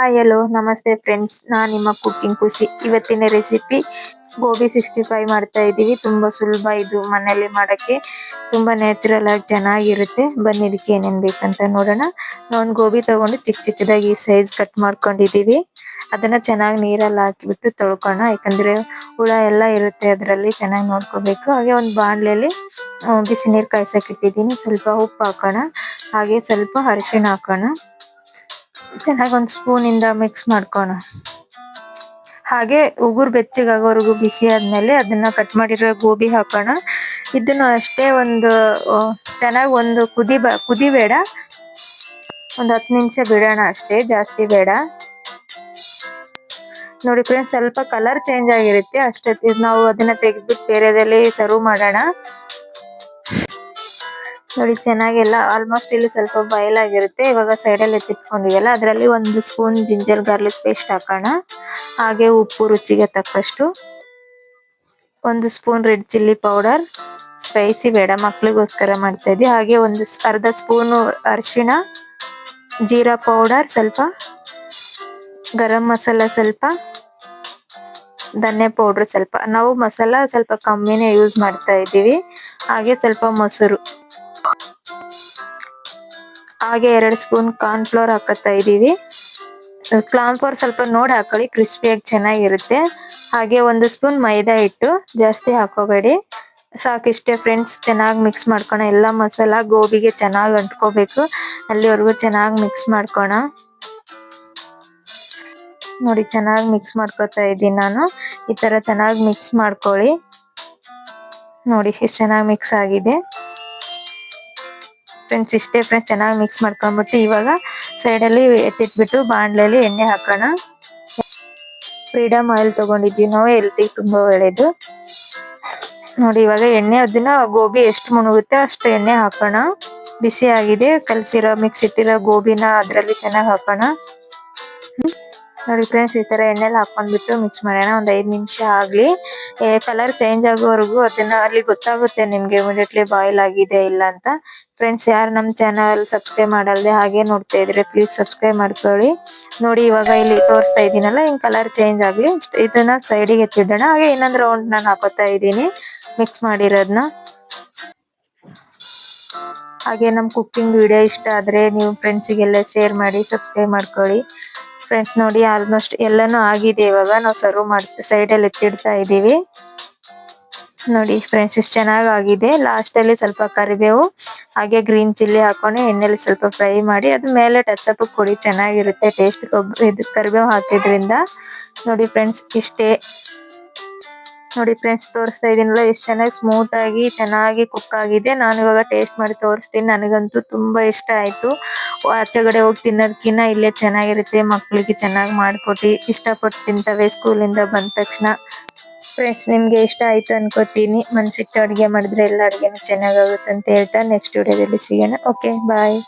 Hi, hello, ನಮಸ್ತೆ friends ನಾನು ನಿಮ್ಮ ಕುಕ್ಕಿಂಗ್ ಖುಷಿ ಇವತ್ತಿನ ರೆಸಿಪಿ ಗೋಬಿ ಸಿಕ್ಸ್ಟಿ ಫೈವ್ ಮಾಡ್ತಾ ಇದ್ದೀವಿ ತುಂಬಾ ಸುಲಭ ಇದು ಮನೆಯಲ್ಲಿ ಮಾಡೋಕ್ಕೆ. ತುಂಬಾ ನ್ಯಾಚುರಲ್ ಆಗಿ ಚೆನ್ನಾಗಿರುತ್ತೆ. ಬನ್ನಿ, ಇದಕ್ಕೆ ಏನೇನು ಬೇಕಂತ ನೋಡೋಣ. ನಾವೊಂದು ಗೋಬಿ ತಗೊಂಡು ಚಿಕ್ಕ ಚಿಕ್ಕದಾಗಿ ಈ ಸೈಜ್ ಕಟ್ ಮಾಡ್ಕೊಂಡಿದ್ದೀವಿ ಅದನ್ನ ಚೆನ್ನಾಗಿ ನೀರಲ್ಲಿ ಹಾಕಿಬಿಟ್ಟು ತೊಳ್ಕೋಣ ಯಾಕಂದರೆ ಹುಳ ಎಲ್ಲ ಇರುತ್ತೆ ಅದರಲ್ಲಿ. ಚೆನ್ನಾಗಿ ನೋಡ್ಕೋಬೇಕು. ಹಾಗೆ ಒಂದು ಬಾಣಲೆಯಲ್ಲಿ ಬಿಸಿ ನೀರು ಇಟ್ಟಿದ್ದೀನಿ. ಸ್ವಲ್ಪ ಉಪ್ಪು ಹಾಕೋಣ. ಹಾಗೆ ಸ್ವಲ್ಪ ಅರಿಶಿಣ ಹಾಕೋಣ. ಚೆನ್ನಾಗಿ ಒಂದು ಸ್ಪೂನ್ ಇಂದ ಮಿಕ್ಸ್ ಮಾಡ್ಕೋಣ. ಹಾಗೆ ಉಗುರು ಬೆಚ್ಚಗಾಗೋವರೆಗೂ ಬಿಸಿ ಆದಮೇಲೆ ಅದನ್ನ ಕಟ್ ಮಾಡಿರೋ ಗೋಬಿ ಹಾಕೋಣ. ಇದನ್ನು ಅಷ್ಟೇ ಒಂದು ಚೆನ್ನಾಗಿ ಒಂದು ಕುದಿ ಬ ಕುದಿಬೇಡ ಒಂದು ಹತ್ತು ನಿಮಿಷ ಬಿಡೋಣ ಅಷ್ಟೇ, ಜಾಸ್ತಿ ಬೇಡ. ನೋಡಿ ಫ್ರೆಂಡ್ಸ್ ಸ್ವಲ್ಪ ಕಲರ್ ಚೇಂಜ್ ಆಗಿರುತ್ತೆ. ಅಷ್ಟೊತ್ತಿಗೆ ನಾವು ಅದನ್ನ ತೆಗೆದ್ಬಿಟ್ಟು ಬೇರೆದಲ್ಲಿ ಸರ್ವ್ ಮಾಡೋಣ. ನೋಡಿ, ಚೆನ್ನಾಗೆಲ್ಲ ಆಲ್ಮೋಸ್ಟ್ ಇಲ್ಲಿ ಸ್ವಲ್ಪ ಬಯಲಾಗಿರುತ್ತೆ ಇವಾಗ ಸೈಡ್ ಅಲ್ಲಿ ಎತ್ತಿಟ್ಕೊಂಡಿವಲ್ಲ ಅದರಲ್ಲಿ ಒಂದು ಸ್ಪೂನ್ ಜಿಂಜರ್ ಗಾರ್ಲಿಕ್ ಪೇಸ್ಟ್ ಹಾಕೋಣ. ಹಾಗೆ ಉಪ್ಪು ರುಚಿಗೆ ತಕ್ಕಷ್ಟು. ಒಂದು spoon red chilli powder spicy ಬೇಡ, ಮಕ್ಳಿಗೋಸ್ಕರ ಮಾಡ್ತಾ ಇದ್ವಿ ಹಾಗೆ ಒಂದು ಅರ್ಧ ಸ್ಪೂನು ಅರಿಶಿಣ, ಜೀರಾ ಪೌಡರ್ ಸ್ವಲ್ಪ, ಗರಂ ಮಸಾಲ ಸ್ವಲ್ಪ, ಧನ್ಯ ಪೌಡರ್ ಸ್ವಲ್ಪ. ನಾವು ಮಸಾಲ ಸ್ವಲ್ಪ ಕಮ್ಮಿನೇ ಯೂಸ್ ಮಾಡ್ತಾ ಇದ್ದೀವಿ. ಹಾಗೆ ಸ್ವಲ್ಪ ಮೊಸರು. ಹಾಗೆ ಎರಡು ಸ್ಪೂನ್ ಕಾರ್ನ್ ಫ್ಲೋರ್ ಹಾಕತ್ತಾ ಇದೀವಿ ಕಾರ್ನ್ ಫ್ಲೋರ್ ಸ್ವಲ್ಪ ನೋಡಿ ಹಾಕೊಳ್ಳಿ ಕ್ರಿಸ್ಪಿಯಾಗಿ ಚೆನ್ನಾಗಿರುತ್ತೆ. ಹಾಗೆ ಒಂದು ಸ್ಪೂನ್ ಮೈದಾ ಹಿಟ್ಟು ಜಾಸ್ತಿ ಹಾಕೋಬೇಡಿ ಸಾಕಿಷ್ಟೇ ಫ್ರೆಂಡ್ಸ್ ಚೆನ್ನಾಗಿ ಮಿಕ್ಸ್ ಮಾಡ್ಕೋಣ ಎಲ್ಲ ಮಸಾಲ ಗೋಬಿಗೆ ಚೆನ್ನಾಗಿ ಅಂಟ್ಕೋಬೇಕು. ಅಲ್ಲಿವರೆಗೂ ಚೆನ್ನಾಗಿ ಮಿಕ್ಸ್ ಮಾಡ್ಕೋಣ ನೋಡಿ, ಚೆನ್ನಾಗಿ ಮಿಕ್ಸ್ ಮಾಡ್ಕೊತಾ ಇದ್ದೀನಿ ನಾನು. ಈ ತರ ಚೆನ್ನಾಗಿ ಮಿಕ್ಸ್ ಮಾಡ್ಕೊಳ್ಳಿ. ನೋಡಿ, ಎಷ್ಟು ಚೆನ್ನಾಗಿ ಮಿಕ್ಸ್ ಆಗಿದೆ. ಫ್ರೆಂಡ್ಸ್, ಇಷ್ಟೇ ಫ್ರೆಂಡ್ಸ್, ಚೆನ್ನಾಗಿ ಮಿಕ್ಸ್ ಮಾಡ್ಕೊಂಡ್ಬಿಟ್ಟು ಇವಾಗ ಸೈಡ್ ಅಲ್ಲಿ ಎತ್ತಿಟ್ಬಿಟ್ಟು ಬಾಣಲೆಯಲ್ಲಿ ಎಣ್ಣೆ ಹಾಕೋಣ. ಫ್ರೀಡಮ್ ಆಯಿಲ್ ತಗೊಂಡಿದ್ವಿ ನಾವು ಹೆಲ್ತಿಗೆ ತುಂಬಾ ಒಳ್ಳೇದು. ನೋಡಿ, ಇವಾಗ ಎಣ್ಣೆ ಅದನ್ನ ಗೋಬಿ ಎಷ್ಟು ಮುಣುಗುತ್ತೆ ಅಷ್ಟು ಎಣ್ಣೆ ಹಾಕೋಣ. ಬಿಸಿ ಆಗಿದೆ ಕಲಸಿರೋ ಮಿಕ್ಸ್ ಇಟ್ಟಿರೋ ಗೋಬಿನ ಅದರಲ್ಲಿ ಚೆನ್ನಾಗಿ ಹಾಕೋಣ. ನೋಡಿ ಫ್ರೆಂಡ್ಸ್ ಈ ತರ ಎಣ್ಣೆಲಿ ಹಾಕೊಂಡ್ಬಿಟ್ಟು ಮಿಕ್ಸ್ ಮಾಡೋಣ. ಒಂದ್ ಐದ್ ನಿಮಿಷ ಆಗ್ಲಿ. ಕಲರ್ ಚೇಂಜ್ ಆಗೋವರೆಗೂ ಅದನ್ನ ಅಲ್ಲಿ ಗೊತ್ತಾಗುತ್ತೆ ನಿಮ್ಗೆ ಇಮಿಡಿಯೇಟ್ಲಿ ಬಾಯ್ಲ್ ಆಗಿದೆ ಇಲ್ಲ ಅಂತ. ಫ್ರೆಂಡ್ಸ್ ಯಾರು ನಮ್ ಚಾನಲ್ ಸಬ್ಸ್ಕ್ರೈಬ್ ಮಾಡಲ್ದೆ ಹಾಗೆ ನೋಡ್ತಾ ಇದ್ರೆ ಪ್ಲೀಸ್ ಸಬ್ಸ್ಕ್ರೈಬ್ ಮಾಡ್ಕೊಳ್ಳಿ. ನೋಡಿ, ಇವಾಗ ಇಲ್ಲಿ ತೋರಿಸ್ತಾ ಇದೀನಲ್ಲ, ಹಿಂಗ್ ಕಲರ್ ಚೇಂಜ್ ಆಗ್ಲಿ. ಇದನ್ನ ಸೈಡಿಗೆ ಎತ್ತಿಡೋಣ. ಹಾಗೆ ಇನ್ನೊಂದ್ ರೌಂಡ್ ನಾನು ಹಾಕೋತಾ ಇದ್ದೀನಿ ಮಿಕ್ಸ್ ಮಾಡಿರೋದನ್ನ ಹಾಗೆ ನಮ್ ಕುಕ್ಕಿಂಗ್ ವಿಡಿಯೋ ಇಷ್ಟ ಆದ್ರೆ ನೀವು ಫ್ರೆಂಡ್ಸಿಗೆಲ್ಲ ಶೇರ್ ಮಾಡಿ ಸಬ್ಸ್ಕ್ರೈಬ್ ಮಾಡ್ಕೊಳ್ಳಿ. ಫ್ರೆಂಡ್ಸ್ ನೋಡಿ ಆಲ್ಮೋಸ್ಟ್ ಎಲ್ಲಾನು ಆಗಿದೆ. ಇವಾಗ ನಾವು ಸರ್ವ್ ಮಾಡ್ತಾ ಸೈಡ್ ಅಲ್ಲಿ ಎತ್ತಿಡ್ತಾ ಇದೀವಿ ನೋಡಿ ಫ್ರೆಂಡ್ಸ್ ಇಷ್ಟು ಚೆನ್ನಾಗಿ ಆಗಿದೆ ಲಾಸ್ಟ್ ಅಲ್ಲಿ ಸ್ವಲ್ಪ ಕರಿಬೇವು, ಹಾಗೆ ಗ್ರೀನ್ ಚಿಲ್ಲಿ ಹಾಕೊಂಡು ಎಣ್ಣೆಲಿ ಸ್ವಲ್ಪ ಫ್ರೈ ಮಾಡಿ, ಅದ್ ಮೇಲೆ ಟಚ್ ಅಪ್ ಕೊಡಿ ಚೆನ್ನಾಗಿರುತ್ತೆ. ಟೇಸ್ಟ್ ಇದು ಕರಿಬೇವು ಹಾಕಿದ್ರಿಂದ. ನೋಡಿ ಫ್ರೆಂಡ್ಸ್ ಇಷ್ಟೇ. ನೋಡಿ ಫ್ರೆಂಡ್ಸ್ ತೋರಿಸ್ತಾ ಇದೀನಲ್ಲ ಎಷ್ಟು ಚೆನ್ನಾಗಿ ಸ್ಮೂತ್ ಆಗಿ, ಚೆನ್ನಾಗಿ ಕುಕ್ ಆಗಿದೆ. ನಾನು ಇವಾಗ ಟೇಸ್ಟ್ ಮಾಡಿ ತೋರಿಸ್ತೀನಿ. ನನಗಂತೂ ತುಂಬಾ ಇಷ್ಟ ಆಯ್ತು. ಆಚೆಗಡೆ ಹೋಗಿ ತಿನ್ನೋದಕ್ಕಿಂತ ಇಲ್ಲೇ ಚೆನ್ನಾಗಿರುತ್ತೆ. ಮಕ್ಕಳಿಗೆ ಚೆನ್ನಾಗಿ ಮಾಡ್ಕೊಟ್ಟು ಇಷ್ಟಪಟ್ಟು ತಿಂತವೆ ಸ್ಕೂಲ್ ಇಂದ ಬಂದ ತಕ್ಷಣ. ಫ್ರೆಂಡ್ಸ್ ನಿಮ್ಗೆ ಇಷ್ಟ ಆಯ್ತು ಅನ್ಕೋತೀನಿ. ಮನ್ಸಿಟ್ಟು ಅಡುಗೆ ಮಾಡಿದ್ರೆ ಎಲ್ಲ ಅಡ್ಗೆನೂ ಚೆನ್ನಾಗಾಗುತ್ತೆ ಅಂತ ಹೇಳ್ತಾ ನೆಕ್ಸ್ಟ್ ವಿಡಿಯೋದಲ್ಲಿ ಸಿಗೋಣ. Okay bye